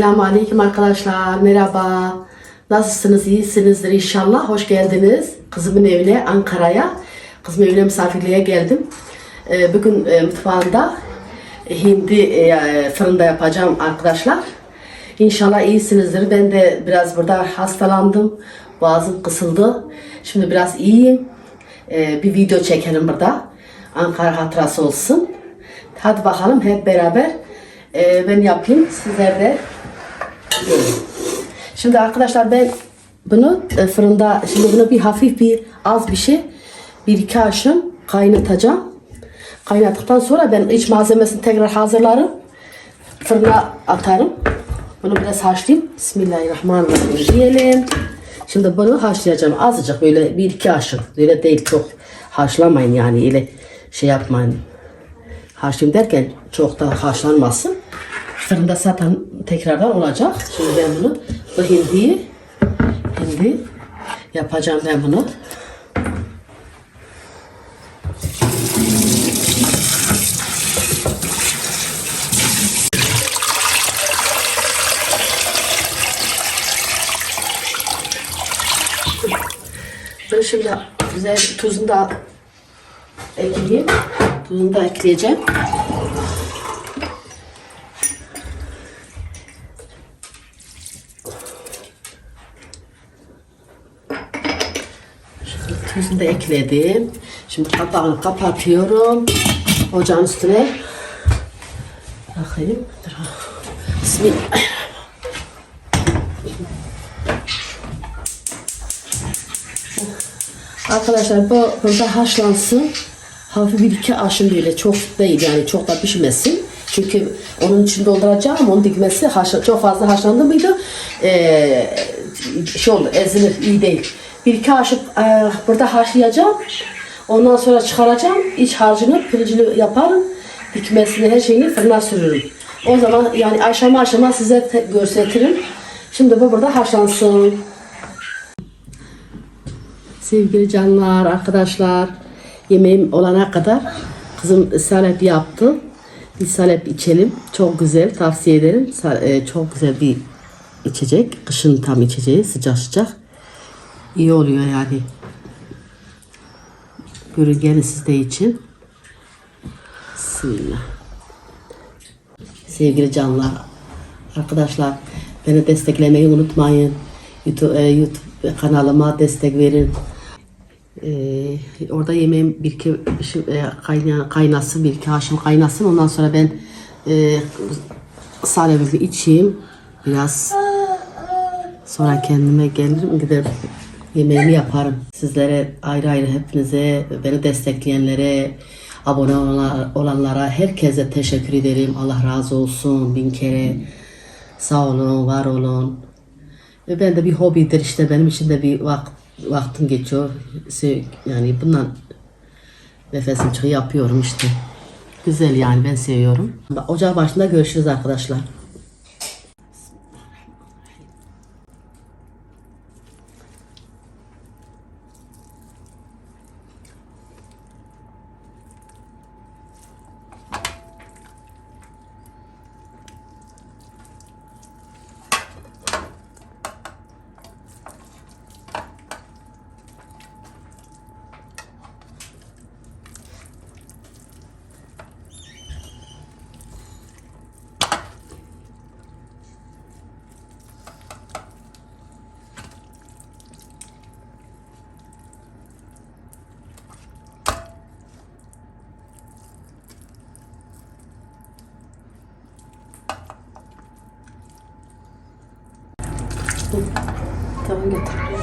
Selamun Aleyküm arkadaşlar. Merhaba. Nasılsınız? İyisinizdir inşallah. Hoş geldiniz. Kızımın evine Ankara'ya. Kızımın evine misafirliğe geldim. Ee, Bugün e, mutfağında hindi e, fırında yapacağım arkadaşlar. İnşallah iyisinizdir. Ben de biraz burada hastalandım. Boğazım kısıldı. Şimdi biraz iyiyim. Ee, Bir video çekelim burada. Ankara hatırası olsun. Hadi bakalım hep beraber e, ben yapayım. Sizler de. Şimdi arkadaşlar ben bunu e, fırında şimdi bunu bir hafif bir az bir şey bir iki aşım kaynatacağım. Kaynattıktan sonra ben iç malzemesini tekrar hazırlarım. Fırına atarım. Bunu biraz haşlayayım. Bismillahirrahmanirrahim diyelim. Şimdi bunu haşlayacağım. Azıcık böyle bir iki aşım. Öyle değil çok haşlamayın yani öyle şey yapmayın. Haşlayayım derken çok da haşlanmasın. Fırında zaten tekrardan olacak. Şimdi ben bunu bu hindiyi hindi yapacağım ben bunu. Ben şimdi güzel tuzunu da ekleyeyim. Tuzunu da ekleyeceğim. Tuzunu da ekledim. Şimdi kapağını kapatıyorum. Ocağın üstüne. Bakayım. Bismillah. Arkadaşlar bu burada haşlansın. Hafif bir iki aşın böyle çok değil yani çok da pişmesin. Çünkü onun için dolduracağım onun dikmesi haşla, çok fazla haşlandı mıydı ee, şey olur ezilir iyi değil. Bir iki aşı e, burada haşlayacağım. Ondan sonra çıkaracağım. iç harcını pirincini yaparım. Dikmesini her şeyini fırına sürürüm. O zaman yani aşama aşama size te- gösteririm. Şimdi bu burada haşlansın. Sevgili canlar, arkadaşlar, yemeğim olana kadar kızım salep yaptı. Bir salep içelim. Çok güzel, tavsiye ederim. E, Çok güzel bir içecek. Kışın tam içeceği, sıcak sıcak. İyi oluyor yani. Görün gelin siz de için. Bismillah. Sevgili canlar, arkadaşlar beni desteklemeyi unutmayın. YouTube, e, YouTube kanalıma destek verin. Ee, orada yemeğim bir iki e, kayna, kaynasın, bir iki haşım kaynasın. Ondan sonra ben e, salebimi içeyim. Biraz sonra kendime gelirim gider yemeğimi yaparım. Sizlere ayrı ayrı hepinize, beni destekleyenlere, abone olanlara, herkese teşekkür ederim. Allah razı olsun bin kere. Sağ olun, var olun. Ve ben de bir hobidir işte benim için de bir vakt, vaktim geçiyor. Yani bundan nefesim çıkıyor yapıyorum işte. Güzel yani ben seviyorum. Ocak başında görüşürüz arkadaşlar. Tamam getir.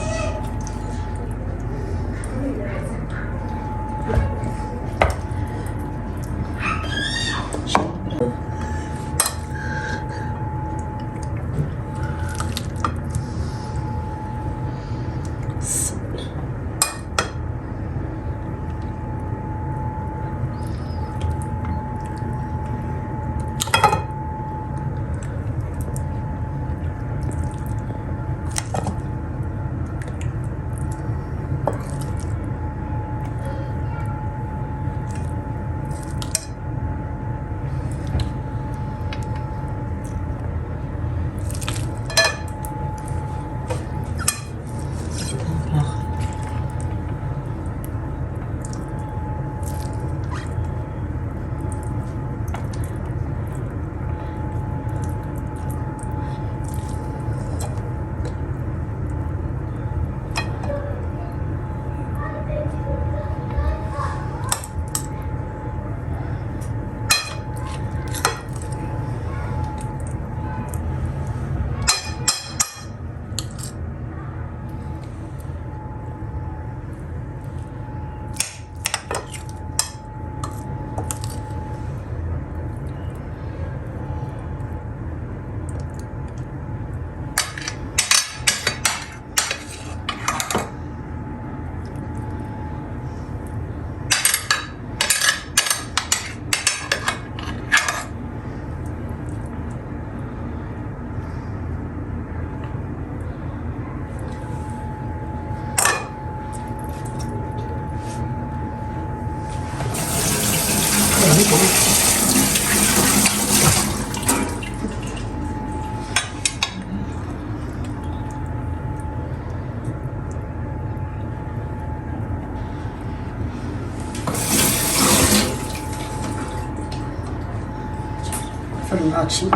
Açayım.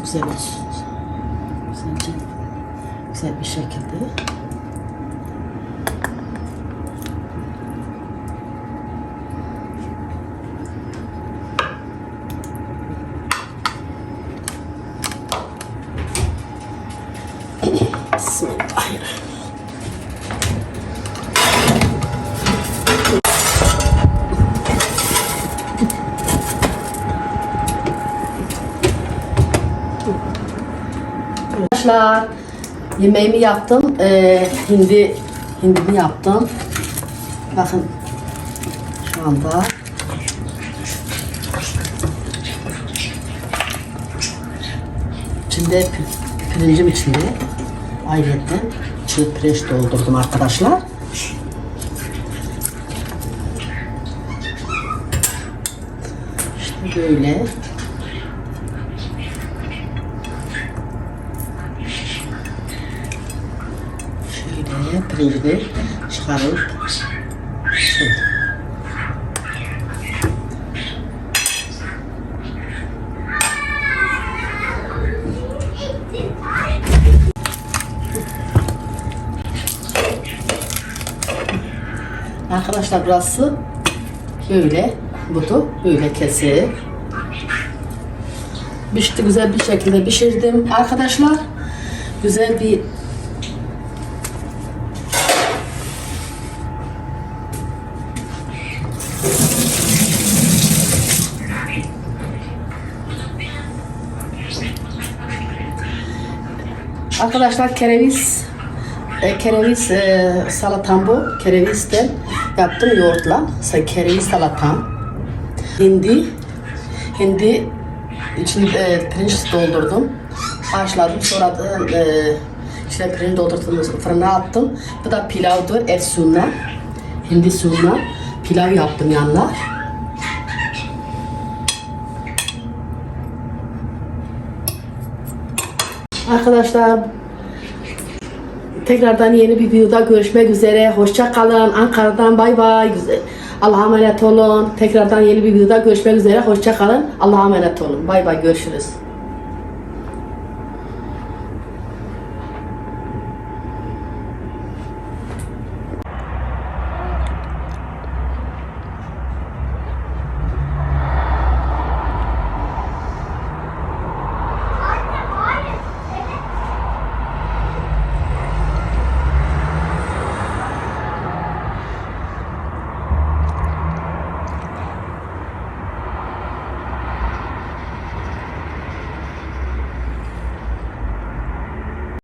Güzel bir güzelce güzel bir şekilde. Bismillahirrahmanirrahim. Arkadaşlar yemeğimi yaptım. Ee, hindi hindimi yaptım. Bakın şu anda içinde pi- pirincim içinde ayrıca çiğ pirinç doldurdum arkadaşlar. İşte böyle. Çıkarıp şöyle. Arkadaşlar burası böyle budu böyle kesi. Pişti güzel bir şekilde pişirdim arkadaşlar. Güzel bir Arkadaşlar kereviz e, kereviz e, salatam bu. Kerevizden yaptım yoğurtla. Kereviz salatam. Hindi hindi içine e, pirinç doldurdum. Haşladım. Sonra da e, içine pirinç doldurdum. Fırına attım. Bu da pilavdır. Et suyuna. Hindi suyuna. Pilav yaptım yanlar. Arkadaşlar tekrardan yeni bir videoda görüşmek üzere. Hoşça kalın. Ankara'dan bay bay. Allah'a emanet olun. Tekrardan yeni bir videoda görüşmek üzere. Hoşça kalın. Allah'a emanet olun. Bay bay. Görüşürüz.